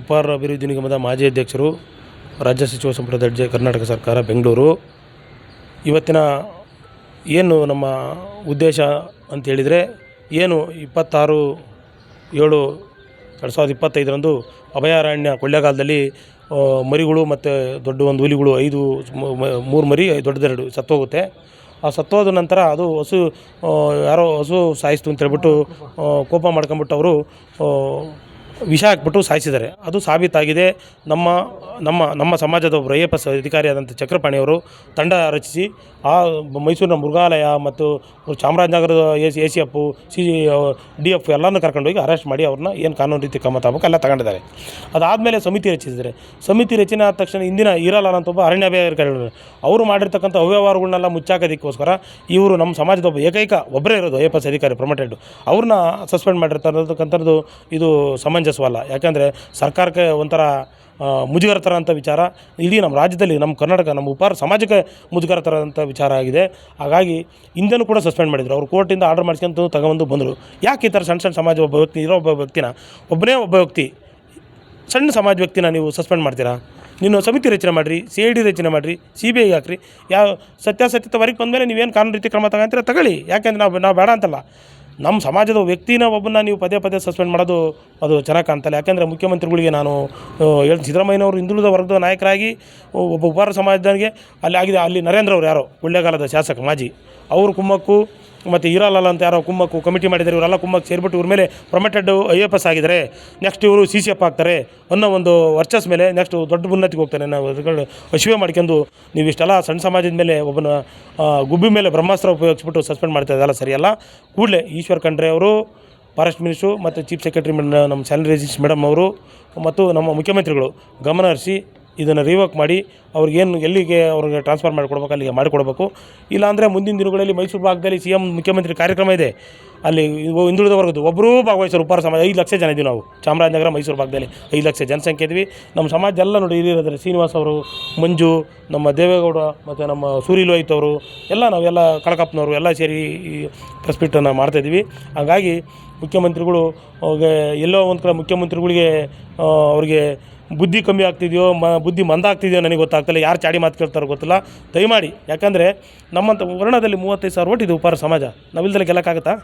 ಉಪಹಾರ ಅಭಿವೃದ್ಧಿ ನಿಗಮದ ಮಾಜಿ ಅಧ್ಯಕ್ಷರು, ರಾಜ್ಯ ಸಚಿವ ಸಂಪುಟದ ಅಧ್ಯಕ್ಷ, ಕರ್ನಾಟಕ ಸರ್ಕಾರ, ಬೆಂಗಳೂರು. ಇವತ್ತಿನ ಏನು ನಮ್ಮ ಉದ್ದೇಶ ಅಂತ ಹೇಳಿದರೆ, ಏನು ಇಪ್ಪತ್ತಾರು ಏಳು ಎರಡು ಸಾವಿರದ ಇಪ್ಪತ್ತೈದರಂದು ಅಭಯಾರಣ್ಯ ಕೊಳ್ಳೆಗಾಲದಲ್ಲಿ ಮರಿಗಳು ಮತ್ತು ದೊಡ್ಡ ಒಂದು ಹುಲಿಗಳು, ಐದು ಮೂರು ಮರಿ ದೊಡ್ಡದೆರಡು ಸತ್ತೋಗುತ್ತೆ. ಆ ಸತ್ತೋದ ನಂತರ ಅದು ಹಸು ಯಾರೋ ಹಸು ಸಾಯಿಸ್ತು ಅಂತ ಹೇಳ್ಬಿಟ್ಟು ಕೋಪ ಮಾಡ್ಕೊಂಬಿಟ್ಟು ಅವರು ವಿಷ ಹಾಕ್ಬಿಟ್ಟು ಸಾಯಿಸಿದ್ದಾರೆ. ಅದು ಸಾಬೀತಾಗಿದೆ. ನಮ್ಮ ನಮ್ಮ ನಮ್ಮ ಸಮಾಜದ ಒಬ್ಬರು ಐ ಎಫ್ ಎಸ್ ಅಧಿಕಾರಿಯಾದಂಥ ಚಕ್ರಪಾಣಿಯವರು ತಂಡ ರಚಿಸಿ, ಆ ಮೈಸೂರಿನ ಮೃಗಾಲಯ ಮತ್ತು ಚಾಮರಾಜನಗರದ A C A C F, C D F ಎಲ್ಲನೂ ಕರ್ಕೊಂಡೋಗಿ ಅರೆಸ್ಟ್ ಮಾಡಿ ಅವ್ರನ್ನ ಏನು ಕಾನೂನು ರೀತಿ ಕ್ರಮ ತಗೋಬೇಕು ಎಲ್ಲ ತಗೊಂಡಿದ್ದಾರೆ. ಅದಾದಮೇಲೆ ಸಮಿತಿ ರಚಿಸಿದ್ದಾರೆ. ಸಮಿತಿ ರಚನೆ ಆದ ತಕ್ಷಣ ಇಂದಿನ ಇರಲ್ಲ ಅಂತ ಒಬ್ಬ ಅರಣ್ಯ ಅಧಿಕಾರಿಗಳು ಅವರು ಮಾಡಿರ್ತಕ್ಕಂಥ ಅವ್ಯವಹಾರಗಳನ್ನೆಲ್ಲ ಮುಚ್ಚಾಕೋದಕ್ಕೋಸ್ಕರ ಇವರು ನಮ್ಮ ಸಮಾಜದ ಒಬ್ಬ ಏಕೈಕ ಒಬ್ಬರೇ ಇರೋದು ಐ ಎಫ್ ಎಸ್ ಅಧಿಕಾರಿ ಪ್ರೊಮೋಟೆಡ್. ಅವ್ರನ್ನ ಸಸ್ಪೆಂಡ್ ಮಾಡಿರ್ತಕ್ಕಂಥದ್ದು ಇದು ಸಮಂಜಸವಲ್ಲ ಯಾಕಂದರೆ ಸರ್ಕಾರಕ್ಕೆ ಒಂಥರ ಮುಜುಗರ ಥರ ಅಂಥ ವಿಚಾರ. ಇಡೀ ನಮ್ಮ ರಾಜ್ಯದಲ್ಲಿ, ನಮ್ಮ ಕರ್ನಾಟಕ, ನಮ್ಮ ಉಪಾರ ಸಮಾಜಕ್ಕೆ ಮುಜುಗರ ಥರ ಅಂತ ವಿಚಾರ ಆಗಿದೆ. ಹಾಗಾಗಿ ಹಿಂದೆನೂ ಕೂಡ ಸಸ್ಪೆಂಡ್ ಮಾಡಿದರು. ಅವರು ಕೋರ್ಟಿಂದ ಆರ್ಡರ್ ಮಾಡ್ಸ್ಕೊಂತ ತಗೊಂಡು ಬಂದರು. ಯಾಕೆ ಈ ಥರ ಸಣ್ಣ ಸಣ್ಣ ಸಮಾಜ ಒಬ್ಬ ವ್ಯಕ್ತಿ, ಇರೋ ಒಬ್ಬ ವ್ಯಕ್ತಿನ, ಒಬ್ಬನೇ ಒಬ್ಬ ವ್ಯಕ್ತಿ, ಸಣ್ಣ ಸಮಾಜ ವ್ಯಕ್ತಿನ ನೀವು ಸಸ್ಪೆಂಡ್ ಮಾಡ್ತೀರಾ? ನೀನು ಸಮಿತಿ ರಚನೆ ಮಾಡಿರಿ, ಸಿ ಐ ಡಿ ರಚನೆ ಮಾಡಿರಿ, ಸಿ ಬಿ ಐ ಹಾಕ್ರಿ. ಯಾವ ಸತ್ಯಾಸತ್ಯತೆ ವರೆಗೆ ಬಂದಮೇಲೆ ನೀವೇನು ಕಾನೂನು ರೀತಿ ಕ್ರಮ ತಗೊಂತೀರ? ತಗೊಳ್ಳಿ. ಯಾಕೆಂದ್ರೆ ನಾವು ನಾವು ಬೇಡ ಅಂತಲ್ಲ. ನಮ್ಮ ಸಮಾಜದ ವ್ಯಕ್ತಿನ ಒಬ್ಬನ್ನ ನೀವು ಪದೇ ಪದೇ ಸಸ್ಪೆಂಡ್ ಮಾಡೋದು ಅದು ಚೆನ್ನಾಗಿ ಕಾಣ್ತಲ್ಲ ಯಾಕೆಂದರೆ ಮುಖ್ಯಮಂತ್ರಿಗಳಿಗೆ ನಾನು ಹೇಳಿ ಸಿದ್ದರಾಮಯ್ಯನವರು ಹಿಂದುಳಿದ ವರ್ಗದ ನಾಯಕರಾಗಿ ಒಬ್ಬ ಉಪಾರ ಸಮಾಜದವರಿಗೆ ಅಲ್ಲಿ ಆಗಿದೆ, ಅಲ್ಲಿ ನರೇಂದ್ರ ಅವರು ಯಾರೋ ಕೊಳ್ಳೇಗಾಲದ ಶಾಸಕ, ಮಾಜಿ. ಅವರು ಕುಮ್ಮಕ್ಕು ಮತ್ತು ಇರಲ್ಲ ಅಂತ ಯಾರೋ ಕುಮ್ಮಕ್ಕು ಕಮಿಟಿ ಮಾಡಿದ್ದಾರೆ, ಇವರೆಲ್ಲ ಕುಮ್ಮಕ್ಕೆ ಸೇರಿಬಿಟ್ಟು ಇವ್ರ ಮೇಲೆ ಪ್ರೊಮೆಟೆಡ್ ಐ ಎಫ್ ಎಸ್ ಆಗಿದ್ದಾರೆ. ನೆಕ್ಸ್ಟ್ ಇವರು ಸಿ ಸಿ ಎಫ್ ಆಗ್ತಾರೆ ಅನ್ನೋ ಒಂದು ವರ್ಚಸ್ ಮೇಲೆ ನೆಕ್ಸ್ಟ್ ದೊಡ್ಡ ಉನ್ನತಿಗೆ ಹೋಗ್ತಾರೆ. ನಾವು ಅದರಲ್ಲಿ ಮಾಡ್ಕೊಂಡು ನೀವು ಇಷ್ಟೆಲ್ಲ ಸಣ್ಣ ಸಮಾಜದ ಮೇಲೆ ಒಬ್ಬನ ಗುಬ್ಬಿ ಮೇಲೆ ಬ್ರಹ್ಮಾಸ್ತ್ರ ಉಪಯೋಗಿಸ್ಬಿಟ್ಟು ಸಸ್ಪೆಂಡ್ ಮಾಡ್ತಾ ಇದೆಲ್ಲ ಸರಿಯಲ್ಲ ಕೂಡಲೇ ಈಶ್ವರ್ ಖಂಡ್ರೆ ಅವರು ಫಾರೆಸ್ಟ್ ಮಿನಿಸ್ಟ್ರು ಮತ್ತು ಚೀಫ್ ಸೆಕ್ರೆಟರಿ ನಮ್ಮ ರಿಜಿಸ್ ಮೇಡಮ್ ಅವರು ಮತ್ತು ನಮ್ಮ ಮುಖ್ಯಮಂತ್ರಿಗಳು ಗಮನ ಹರಿಸಿ ಇದನ್ನು ರಿವರ್ಕ್ ಮಾಡಿ ಅವ್ರಿಗೇನು ಎಲ್ಲಿಗೆ ಅವ್ರಿಗೆ ಟ್ರಾನ್ಸ್ಫರ್ ಮಾಡಿಕೊಡ್ಬೇಕು, ಅಲ್ಲಿಗೆ ಮಾಡಿಕೊಡ್ಬೇಕು. ಇಲ್ಲಾಂದರೆ ಮುಂದಿನ ದಿನಗಳಲ್ಲಿ ಮೈಸೂರು ಭಾಗದಲ್ಲಿ ಸಿ ಎಂ ಮುಖ್ಯಮಂತ್ರಿ ಕಾರ್ಯಕ್ರಮ ಇದೆ. ಅಲ್ಲಿ ಹಿಂದುಳಿದ ಒಬ್ಬರೂ ಭಾಗವಹಿಸೋರು ಉಪಾರ ಸಮಾಜ ಐದು ಲಕ್ಷ ಜನ ಇದ್ದೀವಿ ನಾವು. ಚಾಮರಾಜನಗರ, ಮೈಸೂರು ಭಾಗದಲ್ಲಿ ಐದು ಲಕ್ಷ ಜನಸಂಖ್ಯೆ ಇದ್ವಿ. ನಮ್ಮ ಸಮಾಜ ಎಲ್ಲ ನೋಡಿ ಇಲ್ಲಿರೋದ್ರೆ ಶ್ರೀನಿವಾಸ್ ಅವರು, ಮಂಜು, ನಮ್ಮ ದೇವೇಗೌಡ ಮತ್ತು ನಮ್ಮ ಸೂರಿ ಲೋಹಿತ್ ಅವರು, ಎಲ್ಲ ನಾವೆಲ್ಲ ಕಳಕಪ್ಪನವರು ಎಲ್ಲ ಸೇರಿ ಈ ಪ್ರೆಸ್ ಮೀಟನ್ನು ಮಾಡ್ತಾಯಿದ್ವಿ ಹಾಗಾಗಿ ಮುಖ್ಯಮಂತ್ರಿಗಳು ಅವ್ರಿಗೆ ಎಲ್ಲೋ ಒಂದು ಕಡೆ ಮುಖ್ಯಮಂತ್ರಿಗಳಿಗೆ ಅವ್ರಿಗೆ ಬುದ್ಧಿ ಕಮ್ಮಿ ಆಗ್ತಿದೆಯೋ ಮ ಬುದ್ಧಿ ಮಂದ ಆಗ್ತಿದೆಯೋ ನನಗೆ ಗೊತ್ತಾಗ್ತಿಲ್ಲ. ಯಾರು ಚಾಡಿ ಮಾತು ಕೇಳ್ತಾರೋ ಗೊತ್ತಿಲ್ಲ. ದಯಮಾಡಿ ಯಾಕಂದರೆ ನಮ್ಮಂಥ ವರ್ಣದಲ್ಲಿ ಮೂವತ್ತೈದು ಸಾವಿರ ಓಟ್ ಇದೆ ಉಪಾರ ಸಮಾಜ. ನಾವಿಲ್ದಲ್ಲಿ ಗೆಲ್ಲಕ್ಕಾಗತ್ತಾ?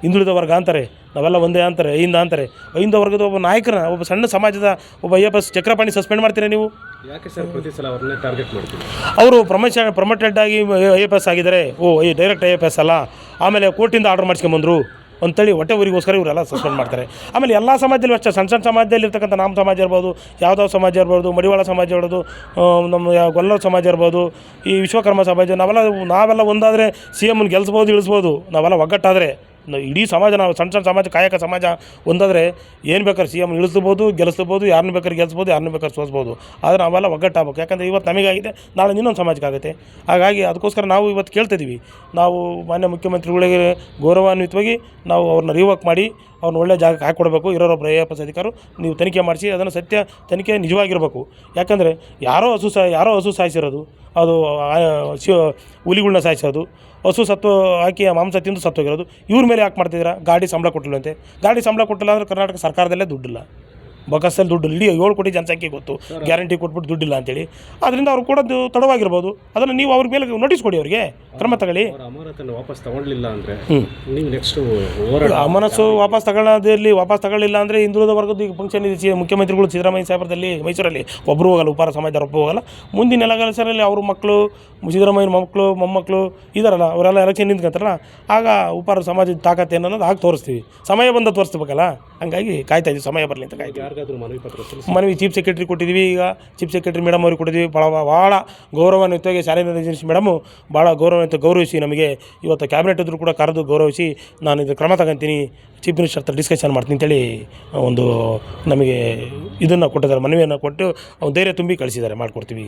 ಹಿಂದುಳಿದ ವರ್ಗ ಅಂತಾರೆ. ನಾವೆಲ್ಲ ಒಂದೇ ಅಂತಾರೆ ಐಂದ ಅಂತಾರೆ. ಐಂದ ವರ್ಗದ ಒಬ್ಬ ನಾಯಕನ ಒಬ್ಬ ಸಣ್ಣ ಸಮಾಜದ ಒಬ್ಬ I F S Chakrapani suspend ಮಾಡ್ತೀರಾ ನೀವು? ಯಾಕೆ ಸರ್ ಪ್ರತಿ ಸಲ ಅವ್ರನ್ನೇ ಟಾರ್ಗೆಟ್ ಮಾಡ್ತೀವಿ ಅವರು ಪ್ರಮೋಷನ್ ಪ್ರಮೋಟೆಡ್ ಆಗಿ ಐ ಎಫ್ ಎಸ್ ಆಗಿದ್ದಾರೆ. ಓ ಈ ಡೈರೆಕ್ಟ್ ಐ ಎಫ್ ಎಸ್ ಅಲ್ಲ. ಆಮೇಲೆ ಕೋರ್ಟಿಂದ ಆರ್ಡರ್ ಮಾಡಿಸ್ಕೊಂಬಂದರು. ಅಂತೇಳಿ ಹೊಟ್ಟೆ ಊರಿಗೋಸ್ಕರ ಇವರೆಲ್ಲ ಸಸ್ಪೆಂಡ್ ಮಾಡ್ತಾರೆ. ಆಮೇಲೆ ಎಲ್ಲ ಸಮಾಜದಲ್ಲಿ ಅಷ್ಟೇ ಸಣ್ಣ ಸಣ್ಣ ಸಮಾಜದಲ್ಲಿ ಇರ್ತಕ್ಕಂಥ ನಮ್ಮ ಸಮಾಜ ಇರ್ಬೋದು, ಯಾವ್ದಾವ ಸಮಾಜ ಇರ್ಬೋದು, ಮಡಿವಾಳ ಸಮಾಜ ಇರ್ಬೋದು ನಮ್ಮ ಗೊಲ್ಲರ ಸಮಾಜ ಇರ್ಬೋದು, ಈ ವಿಶ್ವಕರ್ಮ ಸಮಾಜ, ನಾವೆಲ್ಲ ನಾವೆಲ್ಲ ಒಂದಾದರೆ ಸಿ ಎಮ್ನ ಗೆಲ್ಸ್ಬೋದು, ಇಳಿಸ್ಬೋದು, ನಾವೆಲ್ಲ ಒಗ್ಗಟ್ಟಾದರೆ ಇಡೀ ಸಮಾಜ ನಾವು ಸಣ್ಣ ಸಣ್ಣ ಸಮಾಜ, ಕಾಯಕ ಸಮಾಜ ಒಂದಾದರೆ ಏನು ಬೇಕಾದ್ರೆ ಸಿ ಎಂ ಇಳಿಸ್ಬೋದು, ಗೆಲ್ಲಿಸ್ಬೋದು, ಯಾರನ್ನ ಬೇಕಾದ್ರೆ ಗೆಲ್ಲಿಸ್ಬೋದು, ಯಾರನ್ನ ಬೇಕಾದ್ರೆ ಸೋಸ್ಬೋದು. ಆದರೆ ನಾವೆಲ್ಲ ಒಗ್ಗಟ್ಟಾಗಬೇಕು. ಯಾಕಂದರೆ ಇವತ್ತು ನಮಗಾಗಿದೆ, ನಾಳೆ ಇನ್ನೊಂದು ಸಮಾಜಕ್ಕಾಗುತ್ತೆ. ಹಾಗಾಗಿ ಅದಕ್ಕೋಸ್ಕರ ನಾವು ಇವತ್ತು ಕೇಳ್ತಿದ್ದೀವಿ ನಾವು ಮಾನ್ಯ ಮುಖ್ಯಮಂತ್ರಿಗಳಿಗೆ ಗೌರವಾನ್ವಿತವಾಗಿ ನಾವು ಅವ್ರನ್ನ ರೀವರ್ಕ್ ಮಾಡಿ ಅವ್ರನ್ನ ಒಳ್ಳೆ ಜಾಗಕ್ಕೆ ಹಾಕ್ಕೊಡ್ಬೇಕು ಇರೋರೊಬ್ಬರು ಐ ಎ ಎಸ್ ಅಧಿಕಾರು ನೀವು ತನಿಖೆ ಮಾಡಿಸಿ ಅದನ್ನು ಸತ್ಯ ತನಿಖೆ ನಿಜವಾಗಿರಬೇಕು. ಯಾಕಂದರೆ ಯಾರೋ ಹಸು ಸಾ ಯಾರೋ ಹಸು ಸಾಯಿಸಿರೋದು ಅದು ಹುಲಿಗಳನ್ನ ಹುಲಿಗಳ್ನ ಸಾಯಿಸೋದು ಹಸು ಸತ್ತು ಹಾಕಿ ಆ ಮಾಂಸ ತಿಂದು ಸತ್ತೋಗಿರೋದು ಇವ್ರ ಮೇಲೆ ಯಾಕೆ ಮಾಡ್ತಿದ್ದೀರಾ? ಗಾಡಿ ಸಂಬಳ ಕೊಟ್ಟಿಲ್ಲ ಅಂತೆ ಗಾಡಿ ಸಂಬಳ ಕೊಟ್ಟಿಲ್ಲ ಅಂದರೆ ಕರ್ನಾಟಕ ಸರ್ಕಾರದಲ್ಲೇ ದುಡ್ಡಿಲ್ಲ. ಬೊಕ್ಕಸಲ್ಲಿ ದುಡ್ಡು ಇಡೀ ಏಳು ಕೋಟಿ ಜನಸಂಖ್ಯೆ ಗೊತ್ತು. ಗ್ಯಾರಂಟಿ ಕೊಟ್ಬಿಟ್ಟು ದುಡ್ಡಿಲ್ಲ ಅಂತೇಳಿ. ಅದರಿಂದ ಅವ್ರು ಕೂಡ ತಡವಾಗಿರ್ಬೋದು. ಅದನ್ನು ನೀವು ಅವ್ರ ಮೇಲೆ ನೋಟಿಸ್ ಕೊಡಿ ಅವರಿಗೆ. ಕ್ರಮ ತಗೊಳ್ಳಿ. ಅವ್ರ ಅಮಾನತನ್ನು ವಾಪಸ್ ತಗೊಳ್ಳಿಲ್ಲ ಅಂದರೆ ನೀವು ನೆಕ್ಸ್ಟ್ ಹೋರಾಟ ಅಮನಸ್ಸು ವಾಪಸ್ ತಗೊಳ್ಳೋದಿರಲಿ ವಾಪಸ್ ತಗೊಳ್ಳಿಲ್ಲ ಅಂದರೆ ಹಿಂದುಳಿದ ವರ್ಗದ ಈಗ ಫಂಕ್ಷನ್ ಇದೆ. ಸಿ- ಮುಖ್ಯಮಂತ್ರಿಗಳು ಸಿದ್ದರಾಮಯ್ಯ ಸಾಹೇಬ್ರದಲ್ಲಿ ಮೈಸೂರಲ್ಲಿ ಒಬ್ಬರು ಹೋಗಲ್ಲ ಉಪಾರ ಸಮಾಜದ ಒಬ್ಬರು ಹೋಗಲ್ಲ. ಮುಂದಿನ ಎಲೆಕ್ಷನಲ್ಲಿ ಅವ್ರ ಮಕ್ಕಳು ಸಿದ್ದರಾಮಯ್ಯನ ಮಕ್ಕಳು ಮೊಮ್ಮಕ್ಕಳು ಇದಾರಲ್ಲ ಅವರೆಲ್ಲ ಎಲೆಕ್ಷನ್ ನಿಂತ್ಕೊಂತಾರಲ್ಲ ಆಗ ಉಪಾರ ಸಮಾಜದ ತಾಕತ್ತೆ ಅನ್ನೋದು ಆಗ ತೋರಿಸ್ತೀವಿ. ಸಮಯ ಬಂದ ತೋರಿಸ್ಬೇಕಲ್ಲ ಹಂಗಾಗಿ ಕಾಯ್ತಾ ಇದ್ದೀವಿ ಸಮಯ ಬರಲಿ ಅಂತ ಕಾಯ್ತೀವಿ. ಯಾರಿಗಾದ್ರೂ ಮನವಿ ಪತ್ರ ಮನವಿ ಚೀಫ್ ಸೆಕ್ರೆಟರಿ ಕೊಟ್ಟಿದ್ದೀವಿ ಈಗ ಚೀಫ್ ಸೆಕ್ರೆಟರಿ ಮೇಡಮ್ ಅವ್ರಿಗೆ ಕೊಟ್ಟಿದ್ದೀವಿ ಭಾಳ ಭಾಳ ಗೌರವಾನ್ವಿತವಾಗಿ ಶಾಲೆ ಮೇಡಮು ಭಾಳ ಗೌರವಾನ್ವಿತ ಗೌರವಿಸಿ ನಮಗೆ ಇವತ್ತು ಕ್ಯಾಬಿನೆಟ್ ಇದ್ದರೂ ಕೂಡ ಕರೆದು ಗೌರವಿಸಿ ನಾನು ಇದು ಕ್ರಮ ತಗೊಂತೀನಿ. ಚೀಫ್ ಮಿನಿಸ್ಟರ್ ಹತ್ರ ಡಿಸ್ಕಷನ್ ಮಾಡ್ತೀನಿ ಅಂತೇಳಿ ಒಂದು ನಮಗೆ ಇದನ್ನು ಕೊಟ್ಟಿದ್ದಾರೆ, ಮನವಿಯನ್ನು ಕೊಟ್ಟು ಧೈರ್ಯ ತುಂಬಿ ಕಳಿಸಿದ್ದಾರೆ. ಮಾಡಿಕೊಡ್ತೀವಿ.